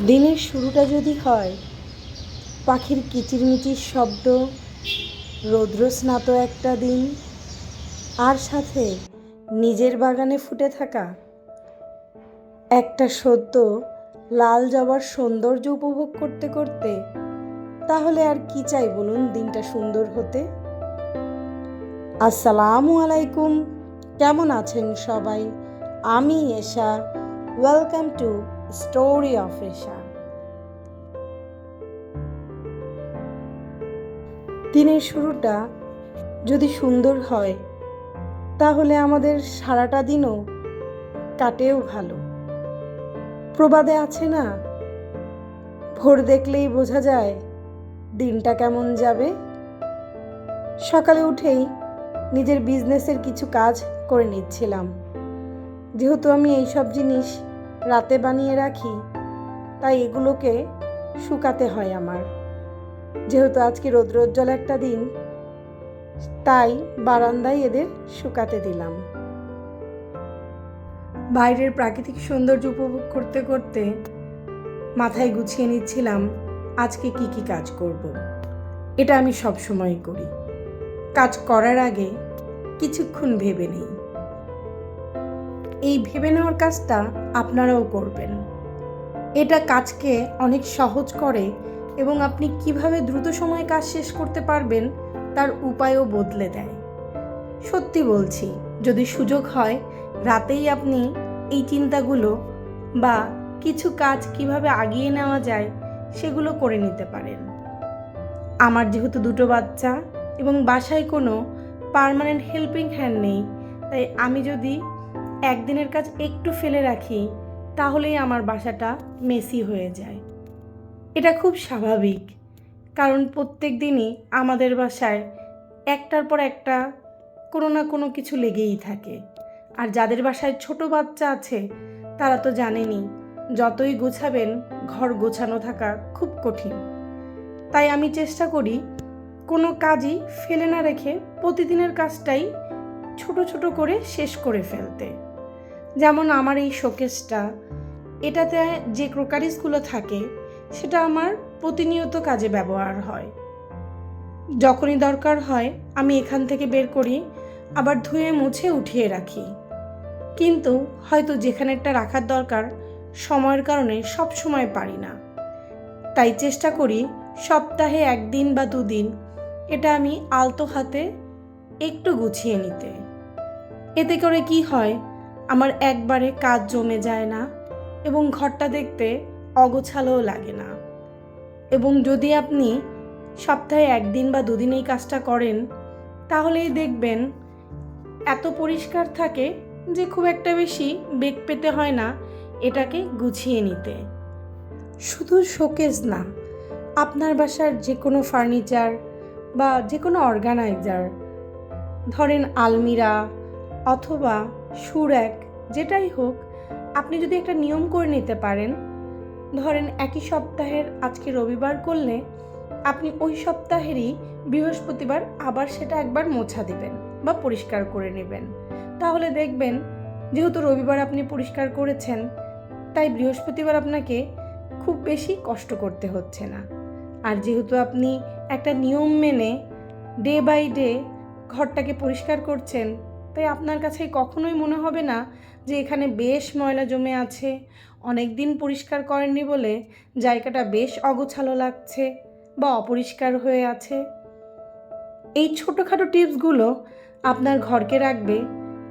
দিনের শুরুটা যদি হয়, পাখির কিচিরমিচির শব্দ, রৌদ্রস্নাত একটা দিন, আর সাথে নিজের বাগানে ফুটে থাকা একটা সদ্য লাল জবার সৌন্দর্য উপভোগ করতে করতে, তাহলে আর কি চাই বলুন দিনটা সুন্দর হতে? আসসালামু আলাইকুম, কেমন আছেন সবাই? আমি Esha welcome to story of Esha দিনের শুরুটা যদি সুন্দর হয়, তাহলে আমাদের সারাটা দিনও কাটেও ভালো। প্রবাদে আছে না, ভোর দেখলেই বোঝা যায় দিনটা কেমন যাবে। সকালে উঠেই নিজের বিজনেসের কিছু কাজ করে নিচ্ছিলাম। যেহেতু আমি এইসব জিনিস রাতে বানিয়ে রাখি, তাই এগুলোকে শুকাতে হয় আমার। যেহেতু আজকে রৌদ্রোজ্জ্বল একটা দিন, তাই বারান্দায় এদের শুকাতে দিলাম। বাইরের প্রাকৃতিক সৌন্দর্য উপভোগ করতে করতে মাথায় গুছিয়ে নিচ্ছিলাম, আজকে কি কি কাজ করব। এটা আমি সব সময় করি। কাজ করার আগে কিছুক্ষণ ভেবে নেই। এই ভেবে নেওয়ার কাজটা আপনারাও করবেন। এটা কাজকে অনেক সহজ করে এবং আপনি কীভাবে দ্রুত সময়ে কাজ শেষ করতে পারবেন তার উপায়ও বদলে দেয়। সত্যি বলছি, যদি সুযোগ হয়, রাতেই আপনি এই চিন্তাগুলো বা কিছু কাজ কীভাবে আগিয়ে নেওয়া যায় সেগুলো করে নিতে পারেন। আমার যেহেতু দুটো বাচ্চা এবং বাসায় কোনো পার্মানেন্ট হেল্পিং হ্যান্ড নেই, তাই আমি যদি একদিনের কাজ একটু ফেলে রাখি, তাহলেই আমার বাসাটা মেসি হয়ে যায়। এটা খুব স্বাভাবিক, কারণ প্রত্যেক দিনই আমাদের বাসায় একটার পর একটা কোনো না কোনো কিছু লেগেই থাকে। আর যাদের বাসায় ছোট বাচ্চা আছে, তারা তো জানেনই, যতই গোছাবেন, ঘর গোছানো থাকা খুব কঠিন। তাই আমি চেষ্টা করি, কোনো কাজই ফেলে না রেখে প্রতিদিনের কাজটাই ছোট ছোট করে শেষ করে ফেলতে। যেমন আমার এই শোকেসটা, এটাতে যে ক্রোকারিসগুলো থাকে, সেটা আমার প্রতিনিয়ত কাজে ব্যবহার হয়। যখনই দরকার হয়, আমি এখান থেকে বের করি, আবার ধুয়ে মুছে উঠিয়ে রাখি। কিন্তু হয়তো যেখানেরটা রাখার দরকার, সময়ের কারণে সব সময় পারি না। তাই চেষ্টা করি সপ্তাহে একদিন বা দুদিন এটা আমি আলতো হাতে একটু গুছিয়ে নিতে। এতে করে কি হয় আমার একবারে কাজ জমে যায় না এবং ঘরটা দেখতে অগোছালোও লাগে না। এবং যদি আপনি সপ্তাহে একদিন বা দুদিন এই কাজটা করেন, তাহলেই দেখবেন এত পরিষ্কার থাকে যে খুব একটা বেশি বেগ পেতে হয় না এটাকে গুছিয়ে নিতে। শুধু শোকেস না, আপনার বাসার যে কোনো ফার্নিচার বা যে কোনো অর্গানাইজার, ধরেন আলমিরা অথবা সুর্যাক যেটাই হোক, আপনি যদি একটা নিয়ম করে নিতে পারেন, ধরেন একই সপ্তাহের আজকে রবিবার করলে আপনি ওই সপ্তাহেরই বৃহস্পতিবার আবার সেটা একবার মোছা দিবেন বা পরিষ্কার করে নেবেন। তাহলে দেখবেন, যেহেতু রবিবার আপনি পরিষ্কার করেছেন, তাই বৃহস্পতিবার আপনাকে খুব বেশি কষ্ট করতে হচ্ছে না। আর যেহেতু আপনি একটা নিয়ম মেনে ডে বাই ডে ঘরটাকে পরিষ্কার করছেন তাই আপনার কাছে কখনোই মনে হবে না যে এখানে বেশ ময়লা জমে আছে অনেক দিন পরিষ্কার করেননি বলে জায়গাটা বেশ অগোছালো লাগছে বা অপরিষ্কার হয়ে আছে। এই ছোটোখাটো টিপসগুলো আপনার ঘরকে রাখবে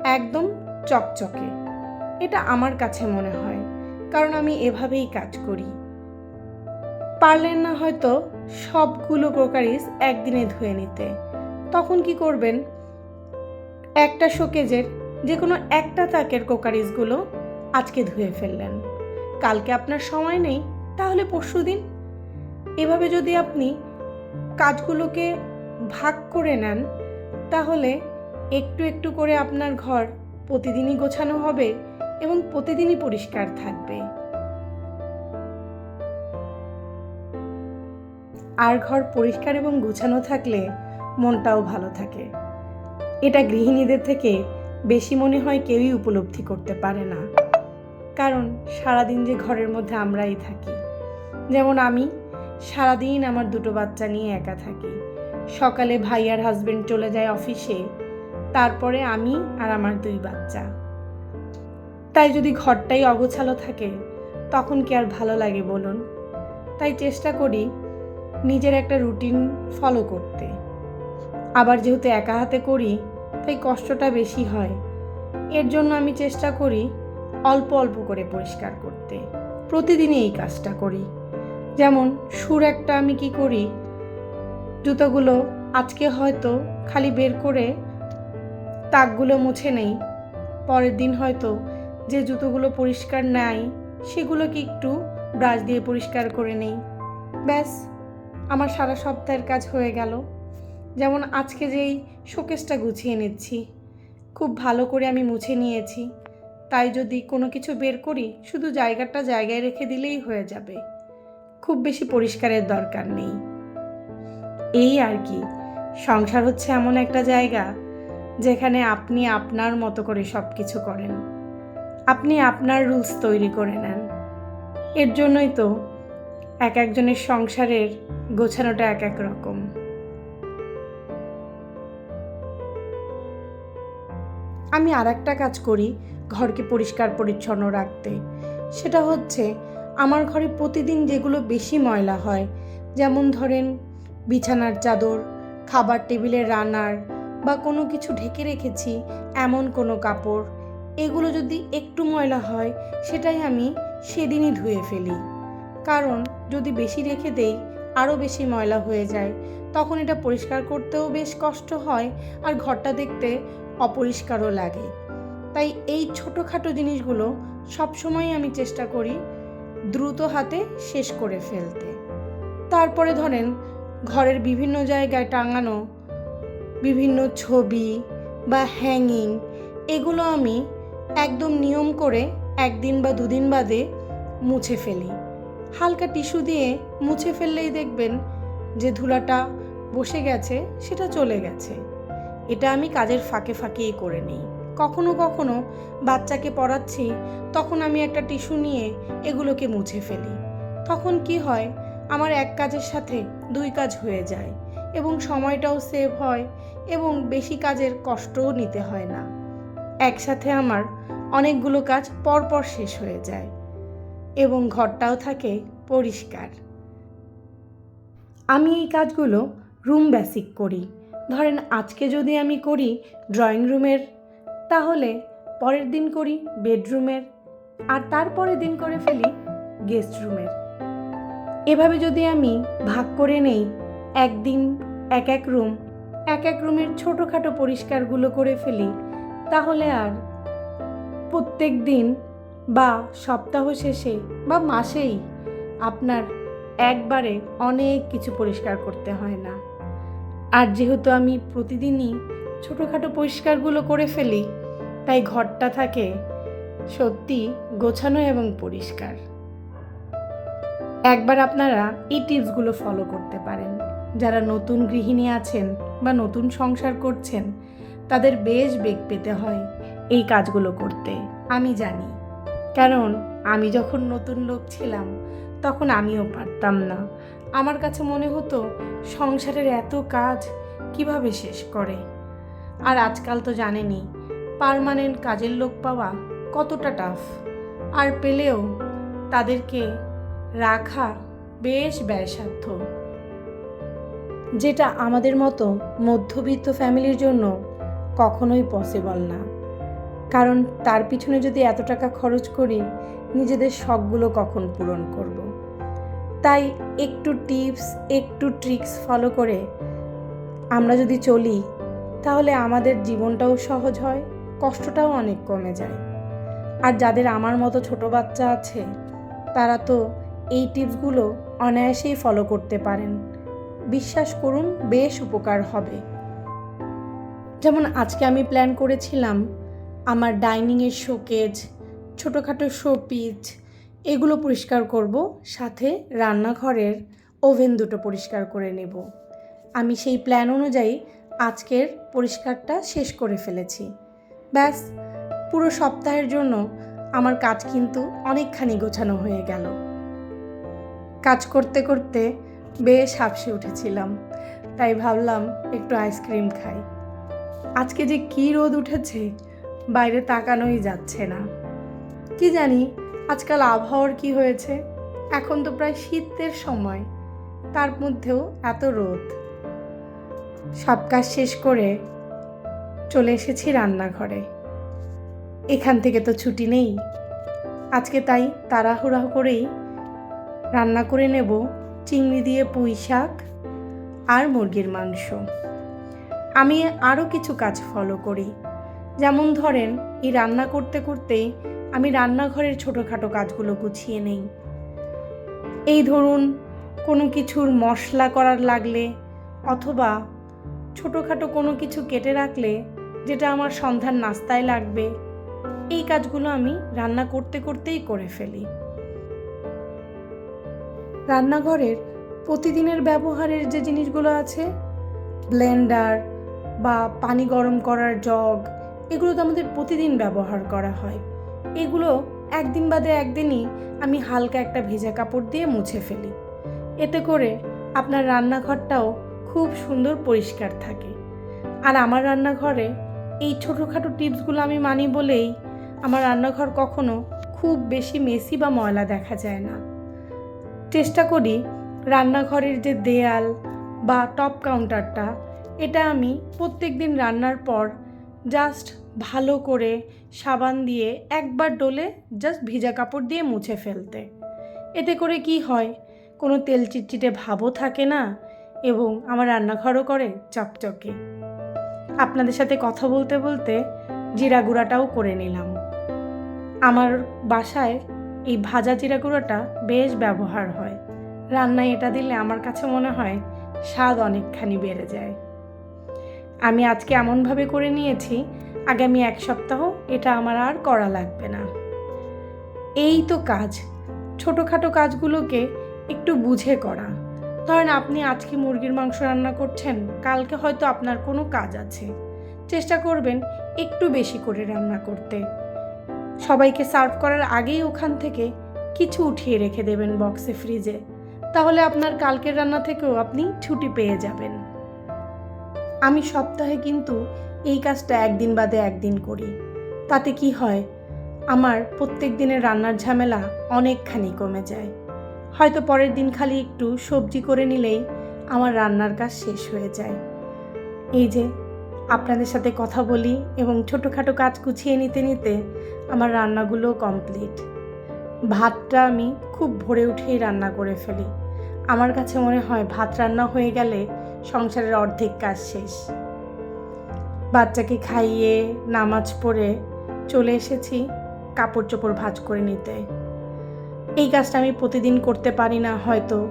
একদম চকচকে। এটা আমার কাছে মনে হয়, কারণ আমি এভাবেই কাজ করি। পারলেন না হয়তো সবগুলো ক্রোকারিস একদিনে ধুয়ে নিতে। তখন কি করবেন? একটা শোকেজের যে কোনো একটা তাকের কোকারিসগুলো আজকে ধুয়ে ফেললেন। কালকে আপনার সময় নেই, তাহলে পরশু দিন। এভাবে যদি আপনি কাজগুলোকে ভাগ করে নেন, তাহলে একটু একটু করে আপনার ঘর প্রতিদিনই গোছানো হবে এবং প্রতিদিনই পরিষ্কার থাকবে। আর ঘর পরিষ্কার এবং গোছানো থাকলে মনটাও ভালো থাকে। এটা গৃহিণীদের থেকে বেশি মনে হয় কেউই উপলব্ধি করতে পারে না। কারণ সারাদিন যে ঘরের মধ্যে আমরাই থাকি। যেমন আমি, সারাদিন আমার দুটো বাচ্চা নিয়ে একা থাকি। সকালে ভাই আর হাজবেন্ড চলে যায় অফিসে তারপরে আমি আর আমার দুই বাচ্চা। তাই যদি ঘরটাই অগোছালো থাকে, তখন কি আর ভালো লাগে বলুন? তাই চেষ্টা করি নিজের একটা রুটিন ফলো করতে। আবার যেহেতু একা হাতে করি তাই কষ্টটা বেশি হয়। এর জন্য আমি চেষ্টা করি অল্প অল্প করে পরিষ্কার করতে। প্রতিদিনই এই কাজটা করি। যেমন, সুর একটা আমি কি করি, জুতোগুলো আজকে হয়তো খালি বের করে তাকগুলো মুছে নেই, পরের দিন হয়তো যে জুতোগুলো পরিষ্কার নাই, সেগুলোকে একটু ব্রাশ দিয়ে পরিষ্কার করে নেই। ব্যাস, আমার সারা সপ্তাহের কাজ হয়ে গেল। যেমন আজকে যেই শোকেসটা গুছিয়ে নিচ্ছি। খুব ভালো করে আমি মুছে নিয়েছি। তাই যদি কোনো কিছু বের করি, শুধু জায়গাটা জায়গায় রেখে দিলেই হয়ে যাবে। খুব বেশি পরিষ্কারের দরকার নেই। এই আর কি, সংসার হচ্ছে এমন একটা জায়গা যেখানে আপনি আপনার মতো করে সব কিছু করেন। আপনি আপনার রুলস তৈরি করে নেন। এর জন্যই তো এক একজনের সংসারের গোছানোটা এক এক রকম। আমি আর একটা কাজ করি, ঘরকে পরিষ্কার পরিচ্ছন্ন রাখতে। সেটা হচ্ছে, আমার ঘরে প্রতিদিন যেগুলো বেশি ময়লা হয়, যেমন ধরেন, বিছানার চাদর, খাবার টেবিলের রান্নার, বা কোনো কিছু ঢেকে রেখেছি, এমন কোনো কাপড়, এগুলো যদি একটু ময়লা হয়, সেটাই আমি সেদিনই ধুয়ে ফেলি। কারণ, যদি বেশি রেখে দেই, আরও বেশি ময়লা হয়ে যায় তখন এটা পরিষ্কার করতেও বেশ কষ্ট হয় আর ঘরটা দেখতে অপরিষ্কারও লাগে। তাই এই ছোটোখাটো জিনিসগুলো সবসময় আমি চেষ্টা করি দ্রুত হাতে শেষ করে ফেলতে। তারপরে ধরেন ঘরের বিভিন্ন জায়গায় টাঙানো বিভিন্ন ছবি বা হ্যাঙ্গিং এগুলো আমি একদম নিয়ম করে একদিন বা দুদিন বাদে মুছে ফেলি। হালকা টিস্যু দিয়ে মুছে ফেললেই দেখবেন যে ধুলাটা বসে গেছে, সেটা চলে গেছে। এটা আমি কাজের ফাঁকে ফাঁকেই করে নিই। কখনো কখনো বাচ্চাকে পড়াচ্ছি, তখন আমি একটা টিস্যু নিয়ে এগুলোকে মুছে ফেলি। তখন কি হয়, আমার এক কাজের সাথে দুই কাজ হয়ে যায় এবং সময়টাও সেভ হয় এবং বেশি কাজের কষ্টও নিতে হয় না। একসাথে আমার অনেকগুলো কাজ পরপর শেষ হয়ে যায় এবং ঘরটাও থাকে পরিষ্কার। আমি এই কাজগুলো রুম বেসিক করি। ধরেন আজকে যদি আমি করি ড্রয়িং রুমের তাহলে পরের দিন করি বেডরুমের আর তারপরের দিন করে ফেলি গেস্ট রুমের এভাবে যদি আমি ভাগ করে নেই, একদিন এক এক রুম এক এক রুমের ছোটোখাটো পরিষ্কারগুলো করে ফেলি, তাহলে আর প্রত্যেক দিন বা সপ্তাহ শেষে বা মাসেই আপনার একবারে অনেক কিছু পরিষ্কার করতে হয় না। আর যেহেতু আমি প্রতিদিনই ছোটোখাটো পরিষ্কারগুলো করে ফেলি, তাই ঘরটা থাকে সত্যি গোছানো এবং পরিষ্কার। একবার আপনারা এই টিপসগুলো ফলো করতে পারেন। যারা নতুন গৃহিণী আছেন বা নতুন সংসার করছেন, তাদের বেশ বেগ পেতে হয় এই কাজগুলো করতে, আমি জানি। কারণ আমি যখন নতুন লোক ছিলাম, তখন আমিও পারতাম না। আমার কাছে মনে হতো সংসারের এত কাজ কীভাবে শেষ করে? আর আজকাল তো জানেনই পারমানেন্ট কাজের লোক পাওয়া কতটা টাফ আর পেলেও তাদেরকে রাখা বেশ ব্যয়সাধ্য যেটা আমাদের মতো মধ্যবিত্ত ফ্যামিলির জন্য কখনোই পসিবল না। কারণ তার পিছনে যদি এত টাকা খরচ করি, নিজেদের শখগুলো কখন পূরণ করব। তাই একটু টিপস, একটু ট্রিক্স ফলো করে আমরা যদি চলি, তাহলে আমাদের জীবনটাও সহজ হয়, কষ্টটাও অনেক কমে যায়। আর যাদের আমার মতো ছোট বাচ্চা আছে, তারা তো এই টিপসগুলো অনায়াসেই ফলো করতে পারেন। বিশ্বাস করুন, বেশ উপকার হবে। যেমন আজকে আমি প্ল্যান করেছিলাম, আমার ডাইনিংয়ের শোকেজ, ছোটোখাটো শোপিচ এগুলো পরিষ্কার করব, সাথে রান্নাঘরের ওভেন দুটো পরিষ্কার করে নেব। আমি সেই প্ল্যান অনুযায়ী আজকের পরিষ্কারটা শেষ করে ফেলেছি। ব্যাস, পুরো সপ্তাহের জন্য আমার কাজ কিন্তু অনেকখানি গোছানো হয়ে গেল। কাজ করতে করতে বেশ হাঁপসে উঠেছিলাম, তাই ভাবলাম একটু আইসক্রিম খাই। আজকে যে কী রোদ উঠেছে, বাইরে তাকানোই যাচ্ছে না। কি জানি আজকাল আবহাওয়ার কি হয়েছে? এখন তো প্রায় শীতের সময়। তার মধ্যেও এত রোদ। সব কাজ শেষ করে চলে এসেছি রান্নাঘরে। এখান থেকে তো ছুটি নেই। আজকে তাই তাড়াহুড়া করেই রান্না করে নেব চিংড়ি দিয়ে পুঁই শাক আর মুরগির মাংস। আমি আরও কিছু কাজ ফলো করি। যেমন ধরেন, এই রান্না করতে করতেই আমি রান্নাঘরের ছোটোখাটো কাজগুলো গুছিয়ে নেই। এই ধরুন, কোনো কিছুর মশলা করার লাগলে অথবা ছোটোখাটো কোনো কিছু কেটে রাখলে যেটা আমার সন্ধ্যার নাস্তায় লাগবে, এই কাজগুলো আমি রান্না করতে করতেই করে ফেলি। রান্নাঘরের প্রতিদিনের ব্যবহারের যে জিনিসগুলো আছে, ব্লেন্ডার বা পানি গরম করার জগ, এগুলো তো আমাদের প্রতিদিন ব্যবহার করা হয়। এগুলো একদিন বাদে একদিনই আমি হালকা একটা ভেজা কাপড় দিয়ে মুছে ফেলি। এতে করে আপনার রান্নাঘরটাও খুব সুন্দর পরিষ্কার থাকে। আর আমার রান্নাঘরে এই ছোটোখাটো টিপসগুলো আমি মানি বলেই আমার রান্নাঘর কখনো খুব বেশি মেসি বা ময়লা দেখা যায় না। চেষ্টা করি রান্নাঘরের যে দেয়াল বা টপ কাউন্টারটা, এটা আমি প্রত্যেক দিন রান্নার পর জাস্ট ভালো করে সাবান দিয়ে একবার ডলে জাস্ট ভিজা কাপড় দিয়ে মুছে ফেলতে। এতে করে কি হয়? কোনো তেল চিটচিটে ভাবও থাকে না এবং আমার রান্নাঘরও করে চকচকে। আপনাদের সাথে কথা বলতে বলতে জিরা গুঁড়াটাও করে নিলাম। আমার বাসায় এই ভাজা জিরা গুঁড়োটা বেশ ব্যবহার হয়। রান্নায় এটা দিলে আমার কাছে মনে হয় স্বাদ অনেকখানি বেড়ে যায়। আমি আজকে এমনভাবে করে নিয়েছি আগামী এক সপ্তাহ এটা আমার আর করা লাগবে না। এই তো কাজ। ছোটোখাটো কাজগুলোকে একটু বুঝে করা। ধরেন আপনি আজকে মুরগির মাংস রান্না করছেন, কালকে হয়তো আপনার কোনো কাজ আছে। চেষ্টা করবেন একটু বেশি করে রান্না করতে। সবাইকে সার্ভ করার আগেই ওখান থেকে কিছু উঠিয়ে রেখে দেবেন বক্সে ফ্রিজে। তাহলে আপনার কালকের রান্না থেকেও আপনি ছুটি পেয়ে যাবেন। আমি সপ্তাহে কিন্তু এই কাজটা একদিন বাদে একদিন করি। তাতে কি হয়, আমার প্রত্যেক দিনের রান্নার ঝামেলা অনেকখানি কমে যায়। হয়তো পরের দিন খালি একটু সবজি করে নিলেই আমার রান্নার কাজ শেষ হয়ে যায়। এই যে, আপনাদের সাথে কথা বলি এবং ছোটোখাটো কাজ গুছিয়ে নিতে নিতে আমার রান্নাগুলো কমপ্লিট। ভাতটা আমি খুব ভোরে উঠেই রান্না করে ফেলি। আমার কাছে মনে হয় ভাত রান্না হয়ে গেলে সংসারের অর্ধেক কাজ শেষ। বাচ্চাকে খাইয়ে নামাজ পড়ে চলে এসেছি কাপড় চোপড় ভাজ করে নিতে। এই কাজটা আমি প্রতিদিন করতে পারি না, হয়তো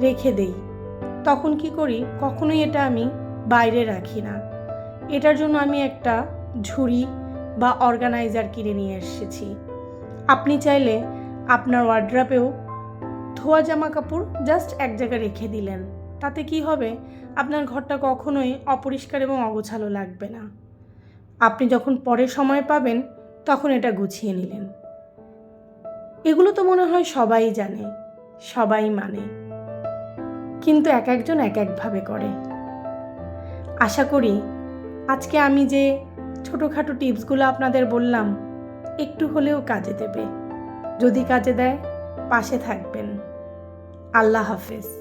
রেখে দেই। তখন কি করি? কখনোই এটা আমি বাইরে রাখি না। এটার জন্য আমি একটা ঝুড়ি বা অর্গানাইজার কিনে নিয়ে এসেছি। আপনি চাইলে আপনার ওয়ার্ড্রাপেও ধোয়া জামা কাপড় জাস্ট এক জায়গায় রেখে দিলেন। তাতে কি হবে? আপনার ঘরটা কখনোই অপরিষ্কার এবং অগোছালো লাগবে না। আপনি যখন পরে সময় পাবেন, তখন এটা গুছিয়ে নিলেন। এগুলো তো মনে হয় সবাই জানে, সবাই মানে। কিন্তু এক একজন এক একভাবে করে। আশা করি আজকে আমি যে ছোটোখাটো টিপসগুলো আপনাদের বললাম, একটু হলেও কাজে দেবে। যদি কাজে দেয়, পাশে থাকবেন। আল্লাহ হাফেজ।